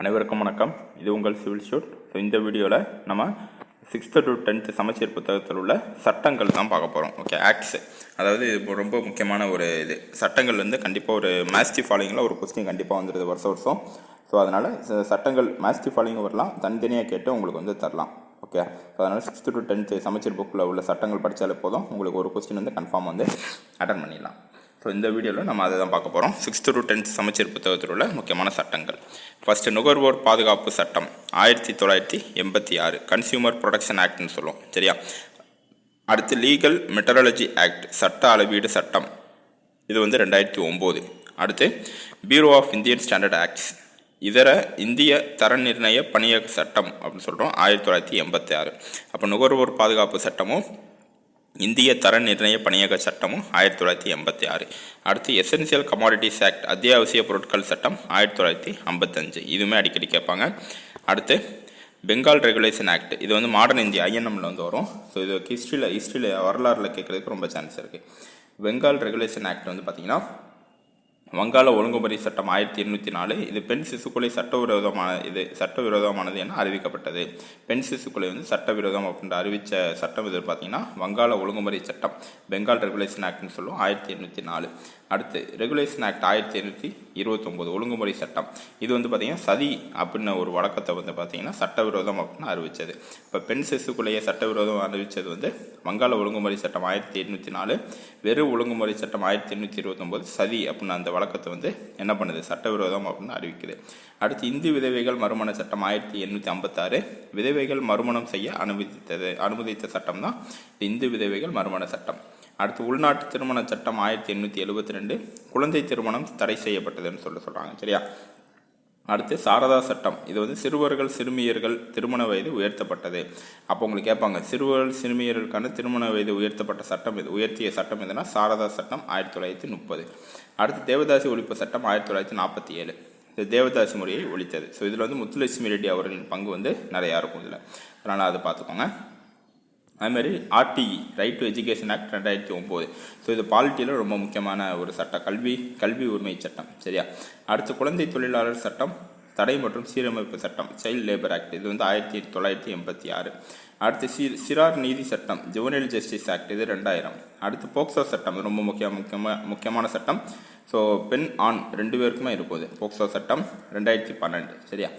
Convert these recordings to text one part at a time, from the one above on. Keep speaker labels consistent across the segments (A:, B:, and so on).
A: அனைவருக்கும் வணக்கம். இது உங்கள் சிவில் ஷூட். ஸோ இந்த வீடியோவில் நம்ம சிக்ஸ்த்து டு டென்த்து சமச்சீர் புத்தகத்தில் உள்ள சட்டங்கள் தான் பார்க்க போகிறோம் ஓகே ஆக்ட்ஸு அதாவது இது இப்போ ரொம்ப முக்கியமான ஒரு இது. சட்டங்கள் வந்து கண்டிப்பாக ஒரு மேஸ்டி ஃபாலோயிங்கில் ஒரு கொஸ்டின் கண்டிப்பாக வந்துடுது வருஷம் வருஷம். ஸோ அதனால் சட்டங்கள் மேஸ்டி ஃபாலோயிங் வரலாம். தனித்தனியாக கேட்டு உங்களுக்கு வந்து தரலாம். ஓகே ஸோ அதனால் சிக்ஸ்த்து டு டென்த்து சமச்சீர் புக்கில் உள்ள சட்டங்கள் படித்தாலே போதும். உங்களுக்கு ஒரு கொஸ்டின் வந்து கன்ஃபார்ம் வந்து அட்டன் பண்ணிடலாம். ஸோ இந்த வீடியோவில் நம்ம அதை தான் பார்க்க போகிறோம் சிக்ஸ்த்து டு டென்த் சமச்சீர் புத்தகத்தில் உள்ள முக்கியமான சட்டங்கள். ஃபஸ்ட்டு நுகர்வோர் பாதுகாப்பு சட்டம் ஆயிரத்தி தொள்ளாயிரத்தி எண்பத்தி ஆறு கன்சியூமர் ப்ரொடக்ஷன் ஆக்ட்னு சொல்லுவோம். சரியா? அடுத்து லீகல் மெட்டராலஜி ஆக்ட் சட்ட அளவீடு சட்டம். இது வந்து ரெண்டாயிரத்தி ஒம்பது. அடுத்து bureau of Indian standard acts இதர இந்திய தர நிர்ணய பணியக சட்டம் அப்படின்னு சொல்கிறோம் ஆயிரத்தி தொள்ளாயிரத்தி எண்பத்தி ஆறு. அப்போ நுகர்வோர் பாதுகாப்பு சட்டமும் இந்திய தர நிர்ணய பணியக சட்டமும் ஆயிரத்தி தொள்ளாயிரத்தி எண்பத்தி ஆறு. அடுத்து எசென்சியல் கமாடிட்டிஸ் ஆக்ட் அத்தியாவசிய பொருட்கள் சட்டம் ஆயிரத்தி தொள்ளாயிரத்தி ஐம்பத்தஞ்சு. இதுவுமே அடிக்கடி கேட்பாங்க. அடுத்து பெங்கால் ரெகுலேஷன் ஆக்ட் இது வந்து மாடர்ன் இந்தியா ஐஎன்எம்ல வந்து வரும். ஸோ இது ஹிஸ்ட்ரியில் ஹிஸ்ட்ரியில் வரலாறில் கேட்குறதுக்கு ரொம்ப சான்ஸ் இருக்குது பெங்கால் ரெகுலேஷன் ஆக்ட் வந்து பார்த்திங்கன்னா வங்காள ஒழுங்குமுறை சட்டம் ஆயிரத்தி எண்ணூற்றி நாலு இது பெண் சிசுக்கொலை சட்டவிரோதமான இது சட்டவிரோதமானது என அறிவிக்கப்பட்டது. பெண் சிசுக்கொலை வந்து சட்டவிரோதம் அப்படின்ற அறிவித்த சட்டம் இது பார்த்தீங்கன்னா வங்காள ஒழுங்குமுறை சட்டம் பெங்கால் ரெகுலேஷன் ஆக்ட்னு சொல்லுவோம் ஆயிரத்தி எண்ணூற்றி நாலு. அடுத்து ரெகுலேஷன் ஆக்ட் ஆயிரத்தி எண்ணூற்றி இருபத்தொம்போது ஒழுங்குமுறை சட்டம். இது வந்து பார்த்தீங்கன்னா சதி அப்படின்னு ஒரு வழக்கத்தை வந்து பார்த்தீங்கன்னா சட்டவிரோதம் அப்படின்னு அறிவித்தது இப்போ பெண் சிசுக்குலையை சட்டவிரோதம் அறிவித்தது வந்து வங்காள ஒழுங்குமுறை சட்டம் ஆயிரத்தி எண்ணூற்றி நாலு வெறும் ஒழுங்குமுறை சட்டம் ஆயிரத்தி எண்ணூற்றி இருபத்தொம்போது சதி அப்படின்னு அந்த வழக்கத்தை வந்து என்ன பண்ணுது? சட்டவிரோதம் அப்படின்னு அறிவிக்குது. அடுத்து இந்து விதவைகள் மறுமண சட்டம் ஆயிரத்தி எண்ணூற்றி ஐம்பத்தாறு விதவைகள் மறுமணம் செய்ய அனுமதித்தது. அனுமதித்த சட்டம் தான் இந்து விதவைகள் மறுமண சட்டம். அடுத்து உள்நாட்டு திருமண சட்டம் ஆயிரத்தி எண்ணூற்றி எழுபத்தி ரெண்டு குழந்தை திருமணம் தடை செய்யப்பட்டதுன்னு சொல்ல சொல்கிறாங்க சரியா? அடுத்து சாரதா சட்டம். இது வந்து சிறுவர்கள் சிறுமியர்கள் திருமண வயது உயர்த்தப்பட்டது. அப்போ உங்களுக்கு கேட்பாங்க சிறுவர்கள் சிறுமியர்களுக்கான திருமண வயது உயர்த்தப்பட்ட சட்டம் இது உயர்த்திய சட்டம் எதுனா சாரதா சட்டம் ஆயிரத்தி தொள்ளாயிரத்தி முப்பது. அடுத்து தேவதாசி ஒழிப்பு சட்டம் ஆயிரத்தி தொள்ளாயிரத்தி நாற்பத்தி ஏழு. இது தேவதாசி முறையை ஒழித்தது. ஸோ இதில் வந்து முத்துலட்சுமி ரெட்டி அவர்களின் பங்கு வந்து நிறையா இருக்கும் இதில். அதனால் அதை பார்த்துக்கோங்க. அதுமாதிரி RTE right to education act ரெண்டாயிரத்தி ஒம்பது. ஸோ இது பாலிட்டியில் ரொம்ப முக்கியமான ஒரு சட்டம். கல்வி கல்வி உரிமை சட்டம். சரியா? அடுத்து குழந்தை தொழிலாளர் சட்டம் தடை மற்றும் சீரமைப்பு சட்டம் சைல்டு லேபர் ஆக்ட் இது வந்து ஆயிரத்தி தொள்ளாயிரத்தி எண்பத்தி ஆறு. அடுத்து சி சிறார் நீதி சட்டம் ஜுவனல் ஜஸ்டிஸ் ஆக்ட் இது ரெண்டாயிரம். அடுத்து போக்சோ சட்டம் இது ரொம்ப முக்கிய முக்கியமாக முக்கியமான சட்டம். ஸோ பெண் ஆண் ரெண்டு பேருக்குமே இருக்குது போக்சோ சட்டம் ரெண்டாயிரத்தி பன்னெண்டு. சரியா?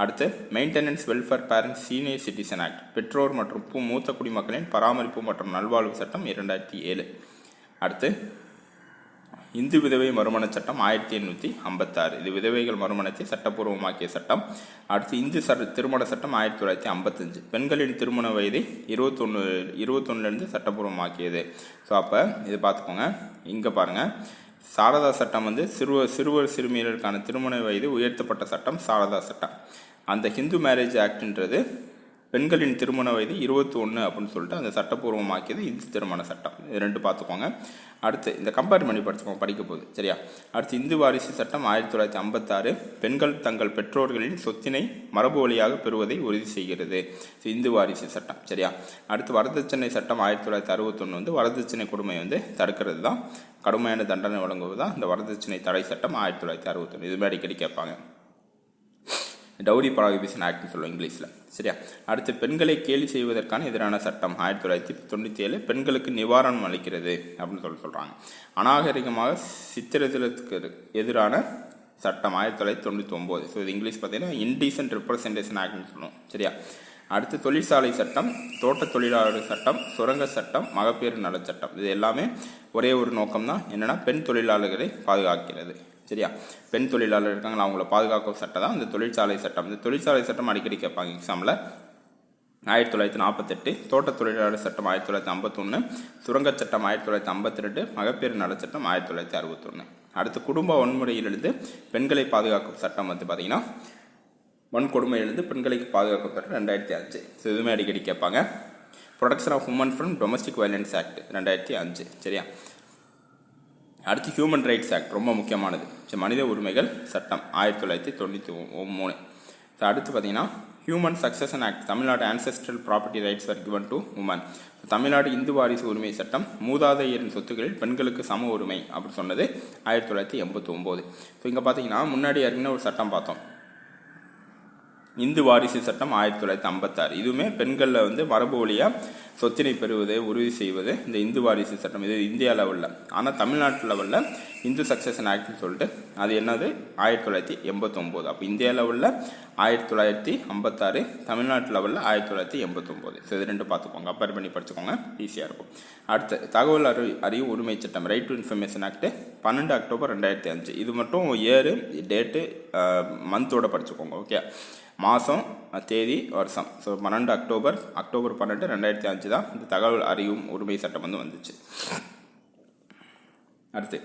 A: அடுத்து maintenance welfare parents senior citizen act பெற்றோர் மற்றும் மூத்த குடிமக்களின் பராமரிப்பு மற்றும் நல்வாழ்வு சட்டம் இரண்டாயிரத்தி ஏழு. அடுத்து இந்து விதவை மறுமண சட்டம் ஆயிரத்தி எண்ணூற்றி ஐம்பத்தாறு. இது விதவைகள் மறுமணத்தை சட்டப்பூர்வமாக்கிய சட்டம். அடுத்து இந்து சட்ட திருமண சட்டம் ஆயிரத்தி தொள்ளாயிரத்தி ஐம்பத்தஞ்சு. பெண்களின் திருமண வயதை இருபத்தொன்று இருபத்தொன்னுலேருந்து சட்டப்பூர்வமாக்கியது. ஸோ அப்போ இது பார்த்துக்கோங்க. இங்கே பாருங்கள் சாரதா சட்டம் வந்து சிறுவர் சிறுவர் சிறுமியர்களுக்கான திருமண வயது உயர்த்தப்பட்ட சட்டம் சாரதா சட்டம். அந்த ஹிந்து மேரேஜ் ஆக்ட்ன்றது பெண்களின் திருமண வயது இருபத்தி ஒன்று அப்படின்னு சொல்லிட்டு அந்த சட்டப்பூர்வமாக்கியது இந்து திருமண சட்டம். இது ரெண்டு பார்த்துக்கோங்க. அடுத்து இந்த கம்பேர் பண்ணி படிச்சுக்கோங்க படிக்க போகுது. சரியா? அடுத்து இந்து வாரிசு சட்டம் ஆயிரத்தி தொள்ளாயிரத்தி ஐம்பத்தாறு. பெண்கள் தங்கள் பெற்றோர்களின் சொத்தினை மரபு வழியாக பெறுவதை உறுதி செய்கிறது. இந்து வாரிசு சட்டம். சரியா? அடுத்து வரதட்சணை சட்டம் ஆயிரத்தி தொள்ளாயிரத்தி அறுபத்தொன்று வந்து வரதட்சணை கொடுமை வந்து தடுக்கிறது தான் கடுமையான தண்டனை வழங்குவது தான் இந்த வரதட்சணை தடை சட்டம் ஆயிரத்தி தொள்ளாயிரத்தி அறுபத்தொன்று இதுமாதிரி அடிக்கடி கேட்பாங்க டவுரி ப்ராகிபிஷன் ஆக்ட்னு சொல்லுவோம் இங்கிலீஷில். சரியா? அடுத்து பெண்களை கேலி செய்வதற்கான எதிரான சட்டம் ஆயிரத்தி தொள்ளாயிரத்தி தொண்ணூற்றி ஏழு. பெண்களுக்கு நிவாரணம் அளிக்கிறது அப்படின்னு சொல்லி சொல்கிறாங்க அநாகரிகமாக சித்திரத்திற்கு எதிரான சட்டம் ஆயிரத்தி தொள்ளாயிரத்தி தொண்ணூற்றி ஒம்பது ஸோ இது இங்கிலீஷ் பார்த்தீங்கன்னா இன்டீசன்ட் ரிப்ரசன்டேஷன் ஆக்ட்னு சொல்லுவோம். சரியா? அடுத்து தொழிற்சாலை சட்டம் தோட்ட தொழிலாளர் சட்டம் சுரங்க சட்டம் மகப்பேறு நலச்சட்டம் இது எல்லாமே ஒரே ஒரு நோக்கம் தான் என்னென்னா பெண் தொழிலாளர்களை பாதுகாக்கிறது. சரியா? பெண் தொழிலாளர் இருக்காங்களா அவங்கள பாதுகாக்கும் சட்டம் தான் இந்த தொழிற்சாலை சட்டம். இந்த தொழிற்சாலை சட்டம் அடிக்கடி கேட்பாங்க எக்ஸாமில் ஆயிரத்தி தொள்ளாயிரத்தி நாற்பத்தெட்டு தோட்ட தொழிலாளர் சட்டம் ஆயிரத்தி தொள்ளாயிரத்தி ஐம்பத்தொன்று சுரங்கச் சட்டம் ஆயிரத்தி தொள்ளாயிரத்தி ஐம்பத்தி ரெண்டு மகப்பேறு நலச்சட்டம் ஆயிரத்தி தொள்ளாயிரத்தி அறுபத்தொன்று அடுத்து குடும்ப வன்முறையிலிருந்து பெண்களை பாதுகாக்கும் சட்டம் வந்து பார்த்திங்கன்னா வன்கொடுமையிலிருந்து பெண்களுக்கு பாதுகாக்கும் சட்டம் ரெண்டாயிரத்தி அஞ்சு. ஸோ இதுவுமே அடிக்கடி கேட்பாங்க. Protection of women from domestic violence act ரெண்டாயிரத்தி அஞ்சு. சரியா? அடுத்து ஹியூமன் ரைட்ஸ் ஆக்ட் ரொம்ப முக்கியமானது. ஸோ மனித உரிமைகள் சட்டம் ஆயிரத்தி தொள்ளாயிரத்தி தொண்ணூற்றி மூணு ஸோ அடுத்து பார்த்தீங்கன்னா human succession act Tamil Nadu ancestral property rights are given to women Tamil Nadu Hindu வாரிசு உரிமை சட்டம் மூதாதையரின் சொத்துக்களில் பெண்களுக்கு சம உரிமை அப்படி சொன்னது ஆயிரத்தி தொள்ளாயிரத்தி எண்பத்தி ஒம்போது ஸோ இங்கே பார்த்தீங்கன்னா முன்னாடி ஏற்கனவே ஒரு சட்டம் பார்த்தோம். இந்து வாரிசு சட்டம் ஆயிரத்தி தொள்ளாயிரத்தி ஐம்பத்தாறு. இதுவுமே பெண்களில் வந்து மரபு வழியாக சொத்தினை பெறுவதை உறுதி செய்வது இந்த இந்து வாரிசு சட்டம். இது இந்தியா லெவலில் ஆனால் தமிழ்நாட்டு லெவலில் இந்து சக்சஷன் ஆக்ட்னு சொல்லிட்டு அது என்னது? ஆயிரத்தி தொள்ளாயிரத்தி எண்பத்தொம்போது. அப்போ இந்தியா லெவலில் ஆயிரத்தி தொள்ளாயிரத்தி ஐம்பத்தாறு தமிழ்நாட்டு லெவலில் ஆயிரத்தி தொள்ளாயிரத்தி எண்பத்தொம்போது. ஸோ இது ரெண்டு பார்த்துக்கோங்க அப்பேர் பண்ணி படிச்சுக்கோங்க. ஈஸியாக இருக்கும். அடுத்து தகவல் அறி அறிவு உரிமை சட்டம் ரைட் டு இன்ஃபர்மேஷன் ஆக்ட் பன்னெண்டு அக்டோபர் ரெண்டாயிரத்தி அஞ்சு. இது மட்டும் இயரு டேட்டு மந்தோட படிச்சுக்கோங்க ஓகே மாதம் தேதி வருஷம். ஸோ பன்னெண்டு அக்டோபர் அக்டோபர் பன்னெண்டு ரெண்டாயிரத்தி அஞ்சு தான் இந்த தகவல் அறிவும் உரிமை சட்டம் வந்து வந்துச்சு. அடுத்து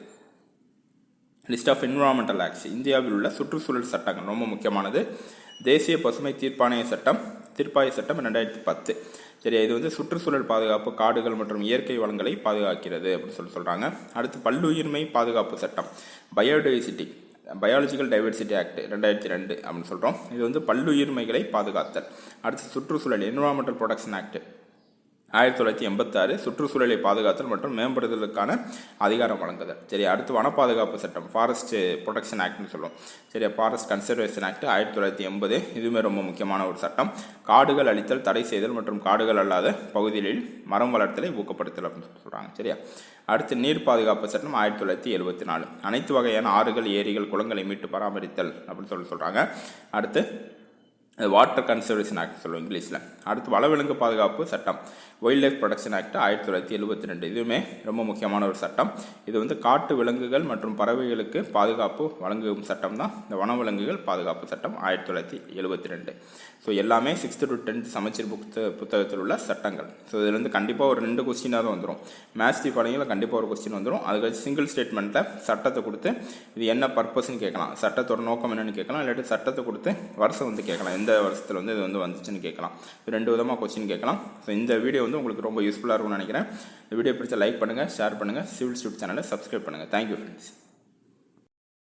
A: லிஸ்ட் ஆஃப் என்விரான்மெண்டல் ஆக்ட்ஸ் இந்தியாவில் உள்ள சுற்றுச்சூழல் சட்டங்கள் ரொம்ப முக்கியமானது. தேசிய பசுமை தீர்ப்பாணைய சட்டம் தீர்ப்பாய சட்டம் ரெண்டாயிரத்தி பத்து. சரி இது வந்து சுற்றுச்சூழல் பாதுகாப்பு காடுகள் மற்றும் இயற்கை வளங்களை பாதுகாக்கிறது அப்படின்னு சொல்லி சொல்கிறாங்க அடுத்து பல்லுயிர்மை பாதுகாப்பு சட்டம். பயோடைவர்சிட்டி பயாலஜிக்கல் டைவர்சிட்டி ஆக்ட் ரெண்டாயிரத்தி ரெண்டு அப்படின்னு சொல்கிறோம் இது வந்து பல்லுயிர்மைகளை பாதுகாத்தல். அடுத்து சுற்றுச்சூழல் என்விரான்மெண்டல் ப்ரொடக்ஷன் ஆக்ட் ஆயிரத்தி தொள்ளாயிரத்தி எண்பத்தாறு சுற்றுச்சூழலை பாதுகாத்தல் மற்றும் மேம்படுத்தலுக்கான அதிகாரம் வழங்குதல். சரி அடுத்து வன பாதுகாப்பு சட்டம் ஃபாரஸ்ட் ப்ரொடெக்ஷன் ஆக்ட்னு சொல்லுவோம். சரி ஃபாரஸ்ட் கன்சர்வேஷன் ஆக்ட் ஆயிரத்தி தொள்ளாயிரத்தி எண்பது இதுவுமே ரொம்ப முக்கியமான ஒரு சட்டம். காடுகள் அழித்தல் தடை செய்தல் மற்றும் காடுகள் அல்லாத பகுதிகளில் மரம் வளர்த்தலை ஊக்கப்படுத்தல் அப்படின்னு சொல்கிறாங்க சரியா? அடுத்து நீர் பாதுகாப்பு சட்டம் ஆயிரத்தி தொள்ளாயிரத்தி எழுபத்தி நாலு. அனைத்து வகையான ஆறுகள் ஏரிகள் குளங்களை மீட்டு பராமரித்தல் அப்படின்னு சொல்லி சொல்கிறாங்க அடுத்து வாட்டர் கன்சர்வேஷன் ஆக்ட் சொல்லுவோம் இங்கிலீஷில். அடுத்து வனவிலங்கு பாதுகாப்பு சட்டம். வைல்ட் லைஃப் ப்ரொடக்ஷன் ஆக்ட் ஆயிரத்தி தொள்ளாயிரத்தி எழுபத்தி ரெண்டு. இதுவுமே ரொம்ப முக்கியமான ஒரு சட்டம். இது வந்து காட்டு விலங்குகள் மற்றும் பறவைகளுக்கு பாதுகாப்பு வழங்கும் சட்டம் தான் இந்த வனவிலங்குகள் பாதுகாப்பு சட்டம் ஆயிரத்தி தொள்ளாயிரத்தி எழுபத்தி ரெண்டு. ஸோ எல்லாமே சிக்ஸ்த்து டு டென்த் சமச்சீர் புத்த புத்தகத்தில் உள்ள சட்டங்கள். ஸோ இதுலேருந்து கண்டிப்பாக ஒரு ரெண்டு கொஸ்டினாக தான் வந்துடும் மேத்ஸ் தீபாவளியில் கண்டிப்பாக ஒரு கொஸ்டின் வந்துடும் அதுக்கு சிங்கிள் ஸ்டேட்மெண்ட்டில் சட்டத்தை கொடுத்து இது என்ன பர்பஸ்ன்னு கேட்கலாம். சட்டத்தோட நோக்கம் என்னென்னு கேட்கலாம். இல்லாட்டி சட்டத்தை கொடுத்து வருஷம் வந்து கேட்கலாம். எந்த வருஷத்தில் வந்து இது வந்து வந்துச்சுன்னு கேட்கலாம். ரெண்டு விதமாக கொஸ்டின் கேட்கலாம். ஸோ இந்த வீடியோ வந்து உங்களுக்கு ரொம்ப யூஸ்ஃபுல்லாக இருக்கும்னு நினைக்கிறேன். இந்த வீடியோ பிடிச்ச லைக் பண்ணுங்கள் ஷேர் பண்ணுங்கள் சிவில் ஸ்டூட் சேனலை சப்ஸ்கிரைப் பண்ணுங்கள் தேங்க்யூ ஃப்ரெண்ட்ஸ்